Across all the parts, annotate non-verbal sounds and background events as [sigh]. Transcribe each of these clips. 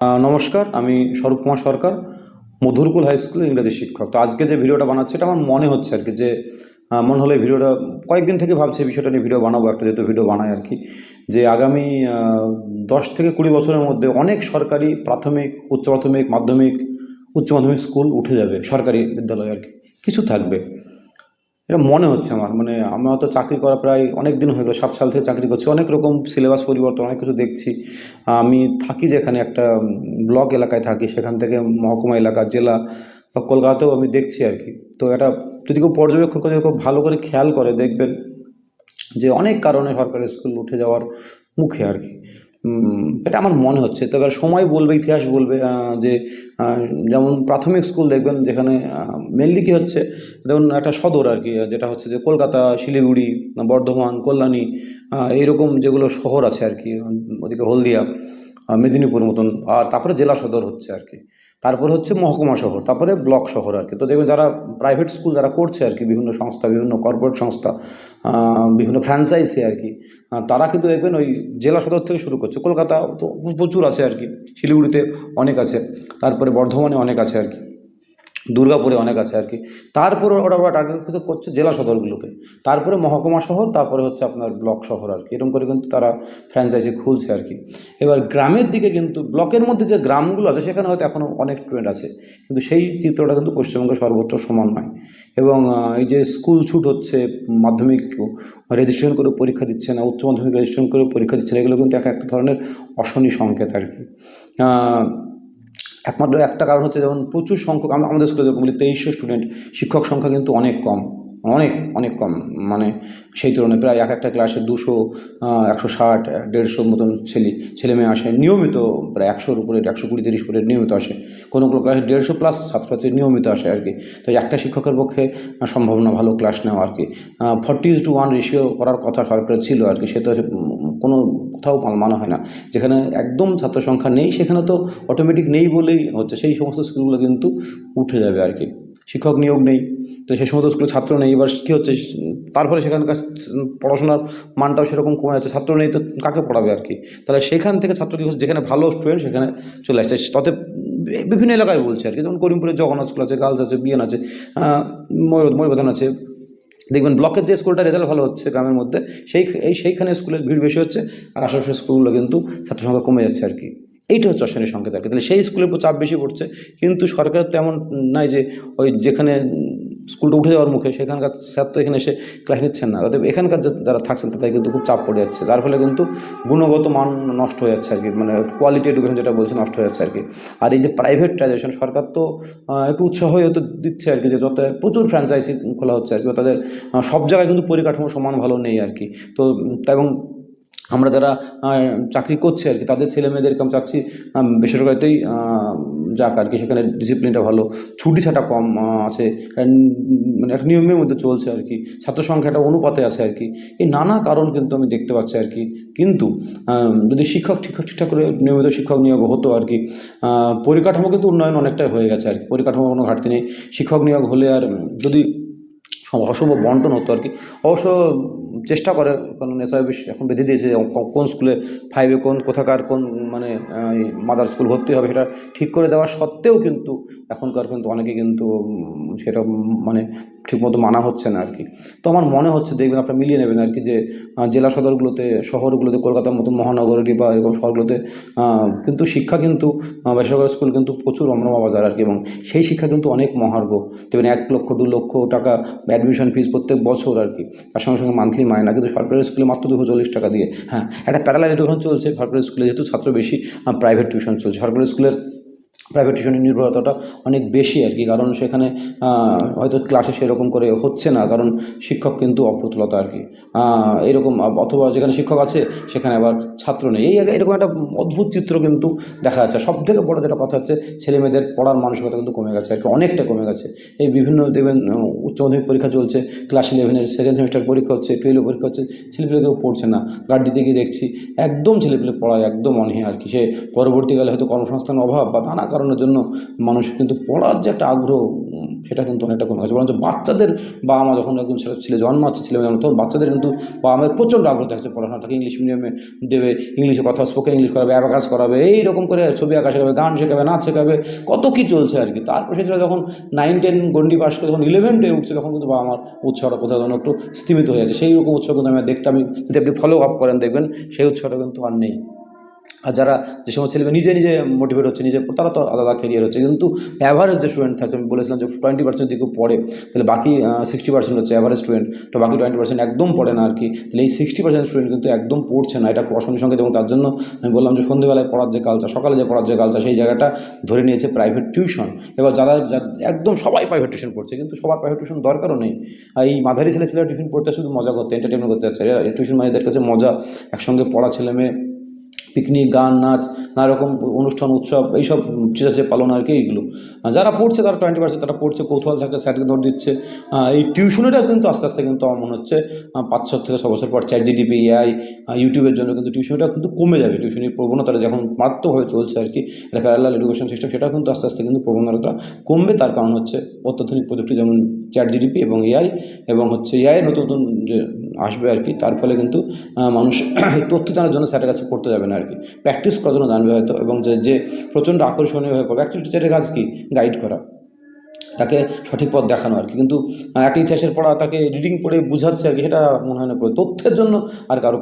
নমস্কার, আমি স্বরূপ কুমার সরকার, মধুরকুল হাই স্কুলের ইংরাজি শিক্ষক। তো আজকে যে ভিডিওটা বানাচ্ছি, এটা আমার মনে হচ্ছে আর কি যে মনে হলো ভিডিওটা, কয়েকদিন থেকে ভাবছি এই বিষয়টা নিয়ে ভিডিও বানাবো, একটা যেহেতু ভিডিও বানাই আর কি, যে আগামী দশ থেকে কুড়ি বছরের মধ্যে অনেক সরকারি প্রাথমিক, উচ্চ প্রাথমিক, মাধ্যমিক, উচ্চ মাধ্যমিক স্কুল উঠে যাবে সরকারি বিদ্যালয় আর কি। কিছু থাকবে। এটা মনে হচ্ছে আমার। মানে আমার তো চাকরি করা প্রায় অনেক দিন হয়ে গেলো, সাত সাল থেকে চাকরি করছি। অনেক রকম সিলেবাস পরিবর্তন, অনেক কিছু দেখছি। আমি থাকি যেখানে একটা ব্লক এলাকায় থাকি, সেখান থেকে মহকুমা এলাকা, জেলা বা কলকাতাতেও আমি দেখছি আর কি। তো এটা যদি কেউ পর্যবেক্ষণ করে খুব ভালো করে খেয়াল করে, দেখবেন যে অনেক কারণে সরকারি স্কুল উঠে যাওয়ার মুখে আর কি। এটা আমার মনে হচ্ছে। তবে সময় বলবে, ইতিহাস বলবে যে যেমন প্রাথমিক স্কুল দেখবেন যেখানে মেনলি কী হচ্ছে যেমন একটা সদর আর কি, যেটা হচ্ছে যে কলকাতা, শিলিগুড়ি, বর্ধমান, কল্যাণী এইরকম যেগুলো শহর আছে আর কি, ওদিকে হলদিয়া মেদিনীপুর মতন, আর তারপরে জেলা সদর হচ্ছে আর কি। তারপর হচ্ছে মহকুমা শহর, তারপরে ব্লক শহর আর কি। তো দেখবেন যারা প্রাইভেট স্কুল যারা করছে আর কি, বিভিন্ন সংস্থা, বিভিন্ন কর্পোরেট সংস্থা বিভিন্ন ফ্র্যাঞ্চাইজি আর কি তারা কিন্তু দেখবেন ওই জেলা সদর থেকে শুরু করছে। কলকাতা তো প্রচুর আছে আর কি, শিলিগুড়িতে অনেক আছে, তারপরে বর্ধমানে অনেক আছে আর কি। দুর্গাপুরে অনেক আছে আর কি। তারপরে ওরা ওরা টার্গেট করছে জেলা সদরগুলোকে। তারপরে মহকুমা শহর, তারপরে হচ্ছে আপনার ব্লক শহর আর কি। এরকম করে কিন্তু তারা ফ্র্যাঞ্চাইজি খুলছে আর কি। এবার গ্রামের দিকে কিন্তু ব্লকের মধ্যে যে গ্রামগুলো আছে, সেখানে হয়তো এখনও অনেক স্টুডেন্ট আছে। কিন্তু সেই চিত্রটা কিন্তু পশ্চিমবঙ্গে সর্বত্র সমান নয়। এবং এই যে স্কুল ছুট হচ্ছে, মাধ্যমিক রেজিস্ট্রেশন করে পরীক্ষা দিচ্ছে না, উচ্চ মাধ্যমিক রেজিস্ট্রেশন করে পরীক্ষা দিচ্ছে না, এগুলো কিন্তু এক একটা ধরনের অশনি সংকেত আর কি। একমাত্র একটা কারণ হচ্ছে যেমন প্রচুর সংখ্যক, আম- আমাদের স্কুলে যেরকম বলি তেইশশো স্টুডেন্ট শিক্ষক সংখ্যা কিন্তু অনেক কম। অনেক অনেক কম। মানে সেই তুলনায় প্রায় এক একটা ক্লাসে দুশো একশো ষাট দেড়শোর মতন ছেলে ছেলে মেয়ে আসে। নিয়মিত প্রায় একশোর উপরে একশো কুড়ি তিরিশ উপরে নিয়মিত আসে। কোনো কোনো ক্লাসে দেড়শো প্লাস ছাত্রছাত্রী নিয়মিত আসে আর কি। তো একটা শিক্ষকের পক্ষে সম্ভব না ভালো ক্লাস নেওয়া আর কি। ফর্টি টু ওয়ান রেশিও করার কথা সরকারের ছিল আর কি। সেটা উম, কোনো কোথাও মানা হয় না। যেখানে একদম ছাত্র সংখ্যা নেই সেখানে তো অটোমেটিক নেই বলেই হচ্ছে। সেই সমস্ত স্কুলগুলো কিন্তু উঠে যাবে আর কি। শিক্ষক নিয়োগ নেই, তো সেই সমস্ত স্কুলে ছাত্র নেই। এবার কী হচ্ছে, তারপরে সেখানকার পড়াশোনার মানটাও সেরকম কমে যাচ্ছে, ছাত্র নেই তো কাকে পড়াবে আর কি? তাহলে সেখান থেকে ছাত্র যেখানে ভালো স্টুডেন্ট সেখানে চলে আসছে। তাতে বিভিন্ন এলাকায় বলছে আর কি, যেমন করিমপুরে জগন্নাথ স্কুল আছে গার্লস আছে বিএন আছে ময়ূর ময়ূরবাদন আছে। দেখবেন ব্লকের যে স্কুলটা রেজাল্ট ভালো হচ্ছে গ্রামের মধ্যে, সেই সেইখানে স্কুলের ভিড় বেশি হচ্ছে, আর আশেপাশের স্কুলগুলো কিন্তু ছাত্র সংখ্যা কমে যাচ্ছে আর কি। এইটা হচ্ছে অশানীর সংকেত আর কি। তাহলে সেই স্কুলের উপর চাপ বেশি পড়ছে, কিন্তু সরকার তো এমন নাই যে ওই যেখানে স্কুলটা উঠে যাওয়ার মুখে, সেখানকার স্যার তো এখানে এসে ক্লাস নিচ্ছেন না। অতএব এখানকার যারা থাকছেন তাদের কিন্তু খুব চাপ পড়ে যাচ্ছে। যার ফলে কিন্তু গুণগত মান নষ্ট হয়ে যাচ্ছে আর কি। মানে কোয়ালিটি এডুকেশন যেটা বলছে নষ্ট হয়ে যাচ্ছে আর কি। আর এই যে প্রাইভেটাইজেশন সরকার তো একটু উৎসাহ হয়তো দিচ্ছে আর কি যে যত প্রচুর ফ্র্যাঞ্চাইজি খোলা হচ্ছে আর কি। তাদের সব জায়গায় কিন্তু পরিকাঠামো সমান ভালো নেই আর কি। তো এবং আমরা যারা চাকরি করছে আর কি, তাদের ছেলে মেয়েদেরকে আমি চাচ্ছি বেসরকারিতেই যাক আর কি, সেখানে ডিসিপ্লিনটা ভালো। ছুটি ছাটা কম আছে। মানে একটা নিয়মের মধ্যে চলছে আর কি। ছাত্র সংখ্যাটা অনুপাতে আছে আর কি। এই নানা কারণ কিন্তু আমি দেখতে পাচ্ছি আর কি। কিন্তু যদি শিক্ষক ঠিকঠাক ঠিকঠাক করে নিয়মিত শিক্ষক নিয়োগ হতো আর কি পরিকাঠামো কিন্তু উন্নয়ন অনেকটাই হয়ে গেছে আর কি। পরিকাঠামো কোনো ঘাটতি নেই। শিক্ষক নিয়োগ হলে আর, যদি অসম্ভব বন্টন হতো আর কি, অবশ্য চেষ্টা করে কারণ এসআই এখন বেঁধে দিয়েছে কোন স্কুলে ফাইভে কোন, কোথাকার কোন মানে মাদার স্কুল ভর্তি হবে সেটা ঠিক করে দেওয়া সত্ত্বেও কিন্তু এখনকার কিন্তু অনেকে কিন্তু সেটা মানে ঠিকমতো মানা হচ্ছে না আর কি তো আমার মনে হচ্ছে, দেখবেন আপনারা মিলিয়ে নেবেন আর কি যে জেলা সদরগুলোতে, শহরগুলোতে, কলকাতার মতো মহানগরী বা এরকম শহরগুলোতে কিন্তু শিক্ষা কিন্তু বেসরকারি স্কুল কিন্তু প্রচুর রমরমা বাজার আর কি এবং সেই শিক্ষা কিন্তু অনেক মহার্ঘ। দেখবেন এক লক্ষ, দু লক্ষ টাকা অ্যাডমিশন ফিস প্রত্যেক বছর আর কি তার সঙ্গে সঙ্গে মান্থলি মায়না কিন্তু সরকারি স্কুলে মাত্র দুশো চল্লিশ টাকা দিয়ে হ্যাঁ একটা প্যারালাল এডুকেশন চলছে, সরকারি স্কুলে যেহেতু ছাত্র বেশি প্রাইভেট টিউশন চলছে, সরকারি স্কুলের প্রাইভেট টিউশনের নির্ভরতাটা অনেক বেশি আর কি। কারণ সেখানে হয়তো ক্লাসে সেরকম করে হচ্ছে না। কারণ শিক্ষক কিন্তু অপ্রতুলতা আর কি। এরকম অথবা যেখানে শিক্ষক আছে সেখানে আবার ছাত্র নেই। এই এরকম একটা অদ্ভুত চিত্র কিন্তু দেখা যাচ্ছে। সব থেকে বড় যেটা কথা হচ্ছে ছেলে মেয়েদের পড়ার মানসিকতা কিন্তু কমে গেছে আর কি অনেকটা কমে গেছে। এই বিভিন্ন দেখবেন আহ, উচ্চ মাধ্যমিক পরীক্ষা চলছে ক্লাস ইলেভেনের সেকেন্ড সেমিস্টার পরীক্ষা হচ্ছে টুয়েলভ পরীক্ষা হচ্ছে ছেলেপেলে কেউ পড়ছে না। গার্ড দিতে গিয়ে দেখছি একদম ছেলেপেলে পড়ায় একদম অনীহা আর কি। সে পরবর্তীকালে হয়তো কর্মসংস্থানের অভাব বা নানা কারণের জন্য মানুষ কিন্তু পড়ার যে একটা আগ্রহ সেটা কিন্তু অনেকটা কমে গেছে। বরঞ্চ বাচ্চাদের বাবা মা যখন একজন ছেলে ছেলে জন্মাচ্ছে, ছেলে মেয়ে, তখন বাচ্চাদের কিন্তু বাবা মায়ের প্রচণ্ড আগ্রহ থাকছে পড়াশোনা। তাকে ইংলিশ মিডিয়ামে দেবে, ইংলিশে কথা স্পোকেন ইংলিশ করাবে অ্যাবাকাস করাবে, এইরকম করে ছবি আঁকা শেখাবে, গান শেখাবে, নাচ শেখাবে, কত কী চলছে আর কি। তারপর সে যখন নাইন টেন গন্ডি পাস করে যখন ইলেভেন ডে উঠছে, তখন কিন্তু বাবা আমার উৎসাহটা কোথাও যেন একটু স্তীমিত হয়ে আছে সেই রকম উৎসাহ কিন্তু আমি দেখতে আমি যদি আপনি ফলো আপ করেন, দেখবেন সেই উৎসাহটা কিন্তু আর নেই। আর যারা যে সময় ছেলেমেয়ে নিজে নিজে মোটিভেট হচ্ছে, নিজে তারা তো আলাদা ক্যারিয়ার হচ্ছে। কিন্তু অ্যাভারেজ যে স্টুডেন্ট থাকে আমি বলেছিলাম যে টোয়েন্টি পার্সেন্ট যদি কেউ পড়ে, তাহলে বাকি সিক্সটি পার্সেন্ট হচ্ছে অ্যাভারেজ স্টুডেন্ট তো বাকি টোয়েন্টি পার্সেন্ট একদম পড়ে না আর কি তাহলে এই সিক্সটি পার্সেন্ট স্টুডেন্ট কিন্তু একদম পড়ছে না। এটা খুব অসংখ্য সংখ্যা এবং তার জন্য আমি বললাম যে সন্ধ্যেবেলায় পড়ার যে কালচার সকালে যে পড়ার যে কালচার সেই জায়গাটা ধরে নিয়েছে প্রাইভেট টিউশন এবার যারা একদম সবাই প্রাইভেট টিউশন পড়ছে, কিন্তু সবার প্রাইভেট টিউশন দরকারও নেই। আর এই মাঝারি ছেলে ছেলেরা টিউশন পড়তে শুধু মজা করতে এন্টারটেনমেন্ট করতে যাচ্ছে টিউশন মাঝেদের কাছে মজা। একসঙ্গে পড়া ছেলে মেয়ে পিকনিক, গান, নাচ নানা রকম অনুষ্ঠান, উৎসব, এইসব আছে, পালন আর কি এইগুলো যারা পড়ছে তারা টোয়েন্টি পার্সেন্ট তারা পড়ছে, কৌতূহল থাকে স্যারকে নোট দিচ্ছে। এই টিউশনেরও কিন্তু আস্তে আস্তে কিন্তু আমার মনে হচ্ছে পাঁচ ছ থেকে ছ বছর পর চ্যাট জিডিপি এআই ইউটিউবের জন্য কিন্তু টিউশনটা কিন্তু কমে যাবে। টিউশনির প্রবণতাটা যখন মারাত্মকভাবে চলছে আর কি এটা প্যারালাল এডুকেশন সিস্টেম সেটাও কিন্তু আস্তে আস্তে কিন্তু প্রবণতাটা কমবে। তার কারণ হচ্ছে অত্যাধুনিক প্রযুক্তি যেমন চ্যাট জিডিপি এবং এআই এবং হচ্ছে এআই নতুন নতুন যে আসবে আর কি। তার ফলে কিন্তু মানুষ [coughs] তথ্য জানার জন্য স্যারের কাছে পড়তে যাবে না আর কি। প্র্যাকটিস করার জন্য জানবে হয়তো এবং যে যে প্রচণ্ড আকর্ষণীয় হয়ে পড়বে। অ্যাকচুয়ালি টিচারের কাজ কি? গাইড করা। তাকে সঠিক পথ দেখানো আর কি। কিন্তু একটা ইতিহাসের পড়া তাকে রিডিং পড়ে বুঝাচ্ছে আর কি। সেটা মনে হয় না। তথ্যের জন্য আর কারও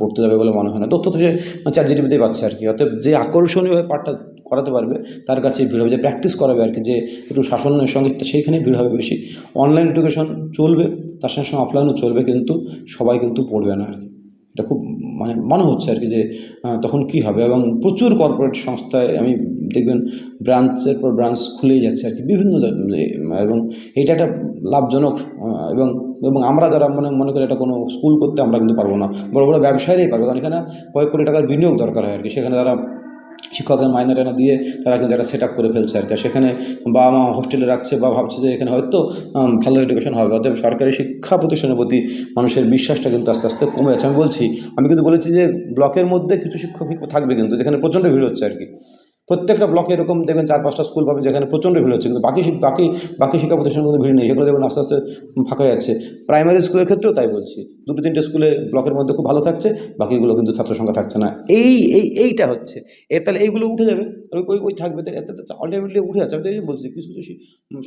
পড়তে যাবে বলে মনে হয় না। তথ্য তো সে চ্যাট জিটিভিতেই পাচ্ছে আর কি। অতএব যে আকর্ষণীয়ভাবে পাঠটা করাতে পারবে, তার কাছে ভিড় হবে, যে প্র্যাকটিস করাবে আর কি, যে একটু শাসনের সঙ্গে সেইখানেই ভিড় হবে বেশি। অনলাইন এডুকেশন চলবে, তার সঙ্গে সঙ্গে অফলাইনও চলবে, কিন্তু সবাই কিন্তু পড়বে না আর কি। এটা খুব মানে মনে হচ্ছে আর কি যে তখন কি হবে? এবং প্রচুর কর্পোরেট সংস্থায় আমি দেখবেন ব্রাঞ্চের পর ব্রাঞ্চ খুলেই যাচ্ছে আর কি, বিভিন্ন এবং এটা একটা লাভজনক এবং এবং আমরা যারা মনে মনে করি এটা কোনো স্কুল করতে আমরা কিন্তু পারব না, বড় বড় ব্যবসায়ীরাই পারবে, কারণ এখানে কয়েক কোটি টাকার বিনিয়োগ দরকার হয় আর কি। সেখানে তারা শিক্ষকের মাইনে টাইনা দিয়ে তারা কিন্তু একটা সেট আপ করে ফেলছে আর কি। সেখানে বাবা মা হোস্টেলে রাখছে বা ভাবছে যে এখানে হয়তো ভালো এডুকেশন হবে। অতএব সরকারি শিক্ষা প্রতিষ্ঠানের প্রতি মানুষের বিশ্বাসটা কিন্তু আস্তে আস্তে কমে যাচ্ছে। আমি বলছি, আমি কিন্তু বলেছি যে ব্লকের মধ্যে কিছু শিক্ষক থাকবে কিন্তু, যেখানে প্রচণ্ড ভিড় হচ্ছে আর কি। প্রত্যেকটা ব্লকে এরকম দেখবেন চার পাঁচটা স্কুল পাবেন যেখানে প্রচণ্ড ভিড় হচ্ছে, কিন্তু বাকি বাকি বাকি শিক্ষা প্রতিষ্ঠানের মধ্যে ভিড় নেই সেগুলো দেখবেন আস্তে আস্তে ফাঁকা যাচ্ছে। প্রাইমারি স্কুলের ক্ষেত্রেও তাই বলছি। দুটো তিনটে স্কুলে ব্লকের মধ্যে খুব ভালো থাকছে, বাকিগুলো কিন্তু ছাত্র সংখ্যা থাকছে না। এই এই, এইটা হচ্ছে। এর তাহলে এইগুলো উঠে যাবে ওই ওই থাকবে। আলটিমেটলি উঠে যাচ্ছে। আমি তো বলছি, কিছু কিছু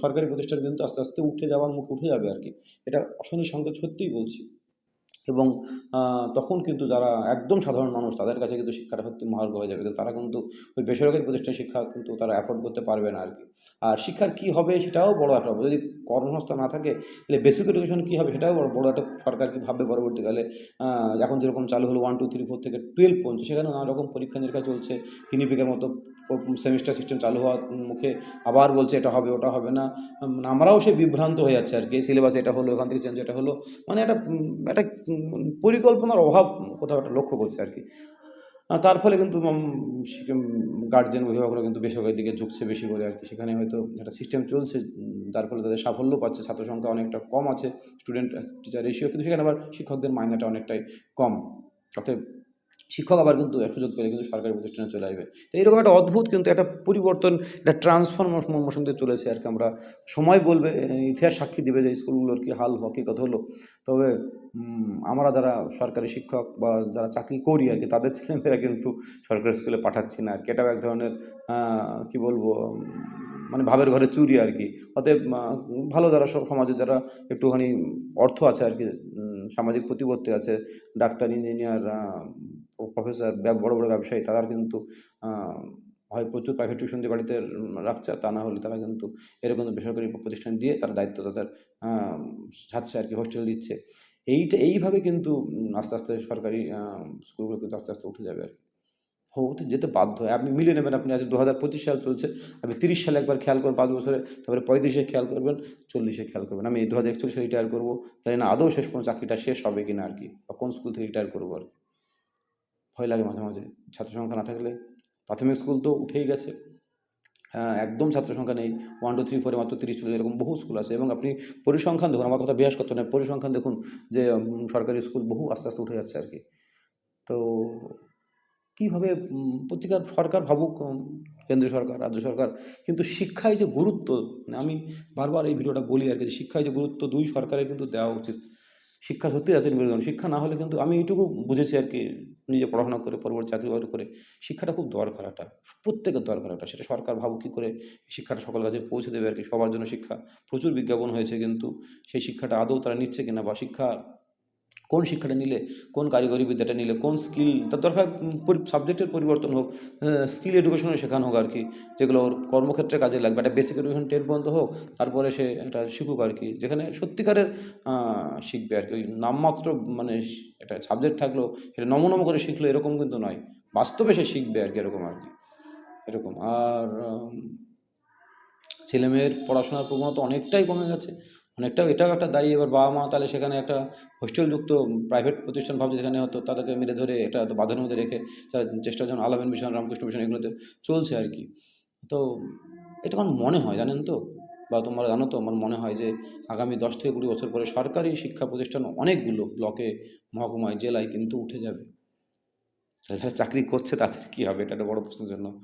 সরকারি প্রতিষ্ঠান কিন্তু আস্তে আস্তে উঠে যাওয়ার মুখে উঠে যাবে আর কি। এটা অশনি সংকেত সত্যিই বলছি। এবং তখন কিন্তু যারা একদম সাধারণ মানুষ, তাদের কাছে কিন্তু শিক্ষাটা সত্যি মহার্ঘ হয়ে যাবে কিন্তু তারা কিন্তু ওই বেসরকারি প্রতিষ্ঠানের শিক্ষা কিন্তু তারা অ্যাফোর্ড করতে পারবে না আর কি আর শিক্ষার কী হবে সেটাও বড় একটা। যদি কর্মসংস্থান না থাকে, তাহলে বেসিক এডুকেশন কী হবে? সেটাও বড় বড় একটা সরকার কি ভাববে পরবর্তীকালে? এখন যেরকম চালু হলো ওয়ান টু থ্রি ফোর থেকে টুয়েলভ পর্যন্ত, সেখানে নানা রকম পরীক্ষা নিরীক্ষা চলছে। কিনিপিকের মতো সেমিস্টার সিস্টেম চালু হওয়ার মুখে আবার বলছে এটা হবে, ওটা হবে না। আমরাও সে বিভ্রান্ত হয়ে যাচ্ছে আর কি। সিলেবাস এটা হলো এখান থেকে চেঞ্জ এটা হলো। মানে একটা একটা পরিকল্পনার অভাব কোথাও একটা লক্ষ্য করছে আর কি। তার ফলে কিন্তু গার্জেন অভিভাবকরা কিন্তু বেসরকারি দিকে ঝুঁকছে বেশি করে আর কি সেখানে হয়তো একটা সিস্টেম চলছে তার ফলে তাদের সাফল্য পাচ্ছে ছাত্র সংখ্যা অনেকটা কম আছে স্টুডেন্ট টিচার রেশিও কিন্তু সেখানে আবার শিক্ষকদের মাইনেটা অনেকটাই কম। অতএব শিক্ষক আবার কিন্তু সুযোগ পেলে কিন্তু সরকারি প্রতিষ্ঠানে চলে আসবে। তো এইরকম একটা অদ্ভুত কিন্তু একটা পরিবর্তন, একটা ট্রান্সফরমেশন দিয়ে চলেছে আর কি। আমরা সময় বলবে, ইতিহাস সাক্ষী দেবে যে স্কুলগুলোর কি হাল হকিকত হলো। তবে আমরা যারা সরকারি শিক্ষক বা যারা চাকরি করি আর কি, তাদের ছেলেমেয়েরা কিন্তু সরকারি স্কুলে পাঠাচ্ছি না আর কি। এটাও এক ধরনের কি বলব মানে ভাবের ঘরে চুরি আর কি। অতএব ভালো যারা সব সমাজে যারা একটুখানি অর্থ আছে আর কি সামাজিক প্রতিপত্তি আছে, ডাক্তার, ইঞ্জিনিয়ার প্রফেসর বড় বড় ব্যবসায়ী তারা কিন্তু হয় প্রচুর প্রাইভেট টিউশন দিয়ে বাড়িতে রাখছে, তা না হলে তারা কিন্তু এরকম বেসরকারি প্রতিষ্ঠান দিয়ে তারা দায়িত্ব তাদের ছাড়ছে আর কি হোস্টেল দিচ্ছে। এইটা, এইভাবে কিন্তু আস্তে আস্তে সরকারি স্কুলগুলো কিন্তু আস্তে আস্তে উঠে যাবে আর কি। হতে যেতে বাধ্য হয়। আপনি মিলে নেবেন, আপনি আজ দু হাজার পঁচিশ সাল চলছে, আপনি তিরিশ সালে একবার খেয়াল করবেন পাঁচ বছরে, তারপরে পঁয়ত্রিশে খেয়াল করবেন, চল্লিশে খেয়াল করবেন। আমি দু হাজার একচল্লিশে রিটায়ার করব তাই না আদৌ শেষ পর্যন্ত চাকরিটা শেষ হবে কিনা আর কি, বা কোন স্কুল থেকে রিটায়ার করব আর কি। ভয় লাগে মাঝে মাঝে। ছাত্র সংখ্যা না থাকলে। প্রাথমিক স্কুল তো উঠেই গেছে। হ্যাঁ, একদম ছাত্র সংখ্যা নেই ওয়ান টু থ্রি ফোরে মাত্র তিরিশ চল্লিশ এরকম বহু স্কুল আছে। এবং আপনি পরিসংখ্যান দেখুন আমার কথা বিয়াস করতে নয় পরিসংখ্যান দেখুন যে সরকারি স্কুল বহু আস্তে আস্তে উঠে যাচ্ছে আর কি তো কীভাবে প্রতিকার সরকার ভাবুক কেন্দ্রীয় সরকার রাজ্য সরকার কিন্তু শিক্ষায় যে গুরুত্ব মানে আমি বারবার এই ভিডিওটা বলি আর কি শিক্ষায় যে গুরুত্ব দুই সরকারের কিন্তু দেওয়া উচিত। শিক্ষা সত্যি জাতির মেরুদণ্ড শিক্ষা না হলে কিন্তু আমি এইটুকু বুঝেছি আর কি, নিজে পড়াশোনা করে, পরবর্তী চাকরি বাকরি করে, শিক্ষাটা খুব দরকার একটা প্রত্যেকের দরকার একটা সেটা সরকার ভাবুক কী করে শিক্ষাটা সকল কাছে পৌঁছে দেবে আর কি। সবার জন্য শিক্ষা প্রচুর বিজ্ঞাপন হয়েছে কিন্তু সেই শিক্ষাটা আদৌ তারা নিচ্ছে কিনা বা শিক্ষা কোন শিক্ষাটা নিলে, কোন কারিগরি বিদ্যাটা নিলে, কোন স্কিল তার দরকার সাবজেক্টের পরিবর্তন হোক স্কিল এডুকেশনে শেখানো হোক আর কি, যেগুলো ওর কর্মক্ষেত্রে কাজে লাগবে। একটা বেসিক এডুকেশন টেন পর্যন্ত হোক, তারপরে সে একটা শিখুক আর কি, যেখানে সত্যিকারের শিখবে আর কি। ওই নামমাত্র মানে একটা সাবজেক্ট থাকল এটা নম নম করে শিখলো, এরকম কিন্তু নয়। বাস্তবে সে শিখবে আর কি, এরকম আর কি, এরকম। আর ছেলেমেয়ের পড়াশোনার প্রবণতা অনেকটাই কমে গেছে। অনেকটা এটাও একটা দায়ী। এবার বাবা মা তাহলে সেখানে একটা হোস্টেলযুক্ত প্রাইভেট প্রতিষ্ঠান ভাবছে যেখানে হয়তো তাদেরকে মেরে ধরে এটা বাঁধের মধ্যে রেখে তারা চেষ্টা যেমন আলামিন মিশন, রামকৃষ্ণ মিশন এগুলোতে চলছে আর কি। তো এটা আমার মনে হয় জানেন তো? বা তোমরা জানো তো, আমার মনে হয় যে আগামী দশ থেকে কুড়ি বছর পরে সরকারি শিক্ষা প্রতিষ্ঠান অনেকগুলো ব্লকে, মহকুমায়, জেলায় কিন্তু উঠে যাবে। যারা চাকরি করছে তাদের কী হবে? এটা একটা বড় প্রশ্নের জন্য।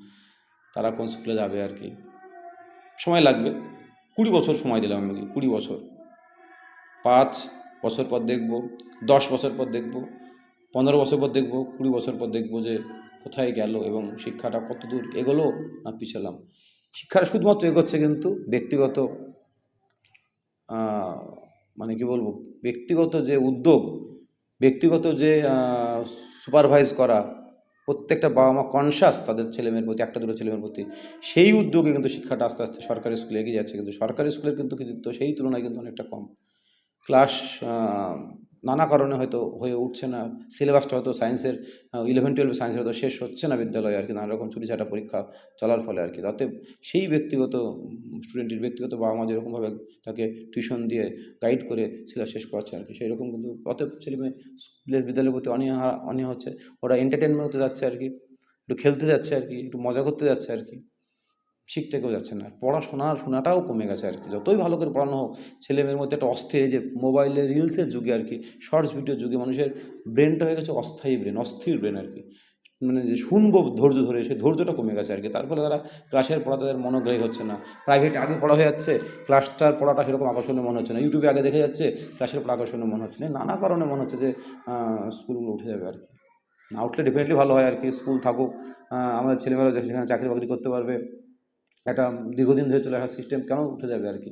তারা কোন স্কুলে যাবে আর কি? সময় লাগবে। কুড়ি বছর সময় দিলাম আমি কুড়ি বছর। পাঁচ বছর পর দেখব, দশ বছর পর দেখব, পনেরো বছর পর দেখব, কুড়ি বছর পর দেখব যে কোথায় গেল এবং শিক্ষাটা কত দূর এগোলো না পিছালাম। শিক্ষাটা শুধুমাত্র এগোচ্ছে কিন্তু ব্যক্তিগত মানে কি বলব, ব্যক্তিগত যে উদ্যোগ, ব্যক্তিগত যে সুপারভাইজ করা প্রত্যেকটা বাবা মা কনসাস তাদের ছেলেমেয়ের প্রতি, একটা দুটো ছেলেমেয়ের প্রতি, সেই উদ্যোগে কিন্তু শিক্ষাটা আস্তে আস্তে সরকারি স্কুলে এগিয়ে যাচ্ছে। কিন্তু সরকারি স্কুলের কিন্তু কৃতিত্ব সেই তুলনায় কিন্তু অনেকটা কম। ক্লাস নানা কারণে হয়তো হয়ে উঠছে না। সিলেবাসটা হয়তো সায়েন্সের ইলেভেন টুয়েলভ সায়েন্সের হয়তো শেষ হচ্ছে না বিদ্যালয়ে আর কি, নানা রকম ছুটিছাটা পরীক্ষা চলার ফলে আর কি। তাতে সেই ব্যক্তিগত স্টুডেন্টের ব্যক্তিগত বাবা মা যেরকমভাবে তাকে টিউশন দিয়ে গাইড করে সিলেবাস শেষ করাচ্ছে আর কি সেই রকম কিন্তু অতএব ছেলে মেয়ে স্কুলের বিদ্যালয়ের প্রতি অনীহা অনীহা হচ্ছে। ওরা এন্টারটেনমেন্ট হতে যাচ্ছে আর কি, একটু খেলতে যাচ্ছে আর কি, একটু মজা করতে যাচ্ছে আর কি। শিখতে কেউ যাচ্ছে না। পড়াশোনার শোনাটাও কমে গেছে আর কি। যতই ভালো করে পড়ানো হোক, ছেলে মেয়ের মধ্যে একটা অস্থির যে মোবাইলে রিলসের যুগে আর কি, শর্টস ভিডিওর যুগে মানুষের ব্রেনটা হয়ে গেছে অস্থায়ী ব্রেন, অস্থির ব্রেন আর কি। মানে যে শুনব ধৈর্য ধরে, সেই ধৈর্যটা কমে গেছে আর কি। তার ফলে তারা ক্লাসের পড়া তাদের মনোগ্রাহী হচ্ছে না। প্রাইভেট আগে পড়া হয়ে যাচ্ছে, ক্লাসটার পড়াটা সেরকম আকর্ষণীয় মনে হচ্ছে না। ইউটিউবে আগে দেখে যাচ্ছে, ক্লাসের পড়া আকর্ষণীয় মনে হচ্ছে না। নানা কারণে মনে হচ্ছে যে স্কুলগুলো উঠে যাবে আর কি। না, উঠলে ডেফিনেটলি ভালো হয় আর কি। স্কুল থাকুক আমাদের ছেলেমেয়েরা সেখানে চাকরি বাকরি করতে পারবে একটা দীর্ঘদিন ধরে চলে আসা সিস্টেম কেন উঠে যাবে আর কি?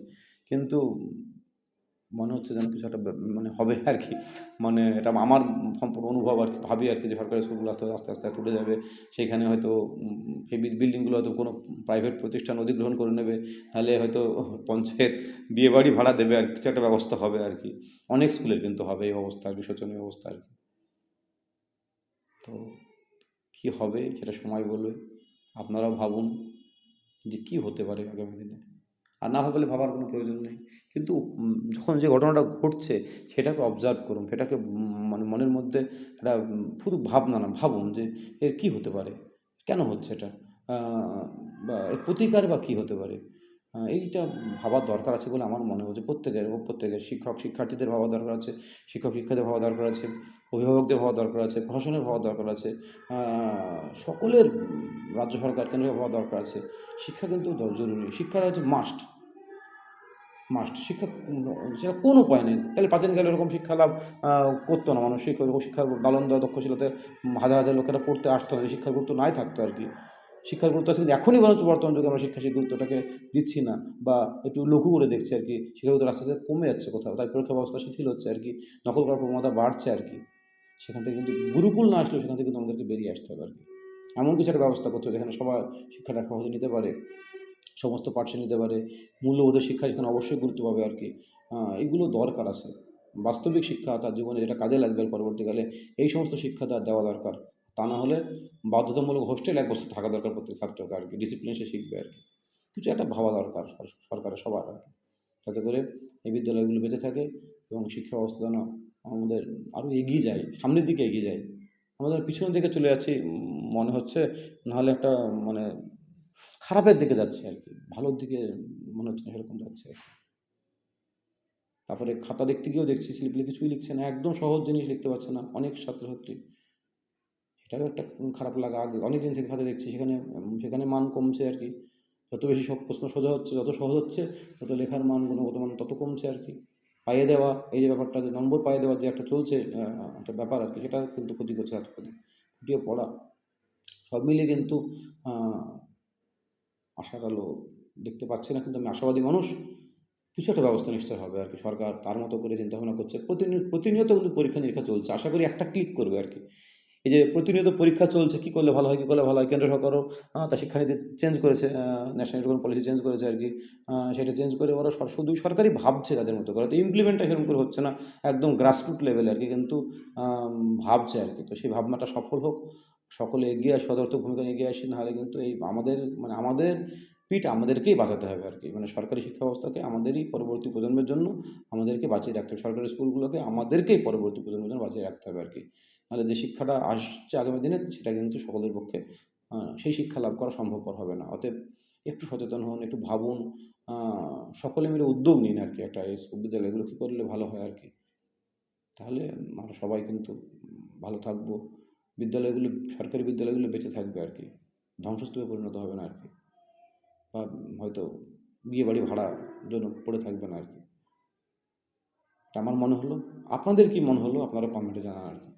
কিন্তু মনে হচ্ছে যেন কিছু একটা মানে হবে আর কি। মানে এটা আমার সম্পূর্ণ অনুভব আর কি, ভাবি আর কি যে সরকারি স্কুলগুলো আস্তে আস্তে আস্তে আস্তে উঠে যাবে। সেখানে হয়তো সেই বিল্ডিংগুলো হয়তো কোনো প্রাইভেট প্রতিষ্ঠান অধিগ্রহণ করে নেবে। তাহলে হয়তো পঞ্চায়েত বিয়ে বাড়ি ভাড়া দেবে আর কিছু একটা ব্যবস্থা হবে আর কি। অনেক স্কুলের কিন্তু হবে এই অবস্থা আর কি শোচনীয় অবস্থা আর কি। তো কী হবে সেটা সময় বলবে। আপনারাও ভাবুন। যে কি হতে পারে আগামী দিনে? আর না ভাবলে ভাবার কোনো প্রয়োজন নেই। কিন্তু যখন যে ঘটনাটা ঘটছে, সেটাকে অবজার্ভ করুন, সেটাকে মানে মনের মধ্যে একটা শুধু ভাবনা না, ভাবুন যে এর কী হতে পারে? কেন হচ্ছে এটা? বা এর প্রতিকার বা কী হতে পারে? এইটা ভাবার দরকার আছে বলে আমার মনে হচ্ছে প্রত্যেকের প্রত্যেকের শিক্ষক, শিক্ষার্থীদের ভাবা দরকার আছে, শিক্ষক, শিক্ষকদের ভাবা দরকার আছে, অভিভাবকদের ভাবা দরকার আছে, প্রশাসনের ভাবা দরকার আছে সকলের রাজ্য সরকার কেন্দ্রের ভাবা দরকার আছে। শিক্ষা কিন্তু জরুরি। শিক্ষাটা হচ্ছে মাস্ট মাস্ট শিক্ষা সেটা কোন উপায় নেই। তাহলে প্রাচীন কালে এরকম শিক্ষা লাভ করতো না মানুষ। শিক্ষা এরকম শিক্ষার দালন ছিল হাজার হাজার লোকেরা পড়তে আসতো না। শিক্ষার গুরুত্ব নাই থাকতো আর কি। শিক্ষার গুরুত্ব আছে, কিন্তু এখনই বরঞ্চ বর্তমান যুগে আমরা শিক্ষা সেই গুরুত্বটাকে দিচ্ছি না বা একটু লঘু করে দেখছি আর কি। শিক্ষার গুরুত্ব আস্তে আস্তে কমে যাচ্ছে কোথাও, তাই পরীক্ষা ব্যবস্থা শিথিল হচ্ছে আর কি, নকল করার প্রবণতা বাড়ছে আর কি। সেখান থেকে কিন্তু গুরুকুল না আসলেও সেখান থেকে কিন্তু আমাদেরকে বেরিয়ে আসতে হবে আর কি। এমন কিছু একটা ব্যবস্থা করতে হবে যেখানে সবার শিক্ষাটা সহজে নিতে পারে, সমস্ত পাঠ্য নিতে পারে, মূল্যবোধের শিক্ষা যেখানে অবশ্যই গুরুত্ব পাবে আর কি। এগুলো দরকার আছে। বাস্তবিক শিক্ষা তার জীবনে যেটা কাজে লাগবে পরবর্তীকালে এই সমস্ত শিক্ষা তার দেওয়া দরকার। তা না হলে বাধ্যতামূলক হোস্টেল এক বছর থাকা দরকার প্রত্যেক ছাত্রকে আর কি। ডিসিপ্লিন সে শিখবে আর কি। কিছু একটা ভাবা দরকার সরকারের সবার আর কি। যাতে করে এই বিদ্যালয়গুলো বেঁচে থাকে এবং শিক্ষা ব্যবস্থা যেন আমাদের আরও এগিয়ে যায়, সামনের দিকে এগিয়ে যায়। আমাদের পিছনের দিকে চলে যাচ্ছি মনে হচ্ছে নাহলে একটা মানে খারাপের দিকে যাচ্ছে আর কি। ভালোর দিকে মনে হচ্ছে না সেরকম যাচ্ছে তারপরে খাতা দেখতে গিয়েও দেখছি ছেলেপিলে কিছুই লিখছে না, একদম সহজ জিনিস লিখতে পারছে না অনেক ছাত্রছাত্রী। এটাও একটা খারাপ লাগা আগে অনেক দিন থেকে খাতে দেখছি, সেখানে সেখানে মান কমছে আর কি। যত বেশি সব প্রশ্ন সোজা হচ্ছে, যত সহজ হচ্ছে, তত লেখার মান, গুণগত মান তত কমছে আর কি। পাইয়ে দেওয়া, এই যে ব্যাপারটা, যে নম্বর পাইয়ে দেওয়ার যে একটা চলছে একটা ব্যাপার আর কি, সেটা কিন্তু ক্ষতি করছে ছাত্রদের ফুটিয়ে পড়া। সব মিলিয়ে কিন্তু আশার আলো দেখতে পাচ্ছি না, কিন্তু আমি আশাবাদী মানুষ, কিছু একটা ব্যবস্থা নিশ্চয় হবে আর কি। সরকার তার মতো করে চিন্তা ভাবনা করছে। প্রতিনিয়ত প্রতিনিয়ত কিন্তু পরীক্ষা নিরীক্ষা চলছে। আশা করি একটা ক্লিক করবে আর কি। এই যে প্রতিনিয়ত পরীক্ষা চলছে, কী করলে ভালো হয়, কী করলে ভালো হয়, কেন্দ্র সরকারও তার শিক্ষানীতি চেঞ্জ করেছে ন্যাশনাল এডুকেশন পলিসি চেঞ্জ করেছে আর কি সেটা চেঞ্জ করে ওরা শুধু সরকারই ভাবছে তাদের মতো করে, তো ইমপ্লিমেন্টটা সেরকম করে হচ্ছে না, একদম গ্রাসরুট লেভেলে আর কি, কিন্তু ভাবছে আর কি, তো সেই ভাবনাটা সফল হোক, সকলে এগিয়ে আসে সদর্থক ভূমিকা এগিয়ে আসি, নাহলে কিন্তু এই আমাদের মানে আমাদের পিঠ আমাদেরকেই বাঁচাতে হবে আর কি মানে সরকারি শিক্ষা ব্যবস্থাকে আমাদেরই পরবর্তী প্রজন্মের জন্য আমাদেরকে বাঁচিয়ে রাখতে হবে, সরকারি স্কুলগুলোকে আমাদেরকেই পরবর্তী প্রজন্মের জন্য বাঁচিয়ে রাখতে হবে আর কি নাহলে যে শিক্ষাটা আসছে আগামী দিনে, সেটা কিন্তু সকলের পক্ষে সেই শিক্ষা লাভ করা সম্ভবপর হবে না। অতএব একটু সচেতন হন, একটু ভাবুন সকলে মিলে উদ্যোগ নিন আর কি একটা বিদ্যালয়গুলো কী করলে ভালো হয় আর কি। তাহলে আমরা সবাই কিন্তু ভালো থাকব বিদ্যালয়গুলো সরকারি বিদ্যালয়গুলো বেঁচে থাকবে আর কি। ধ্বংসস্তূপে পরিণত হবে না আর কি। বা হয়তো বিয়ে বাড়ি ভাড়া জন্য পড়ে থাকবে না আর কি। আমার মনে হলো, আপনাদের কি মনে হলো? আপনারা কমেন্টে জানান আর কি।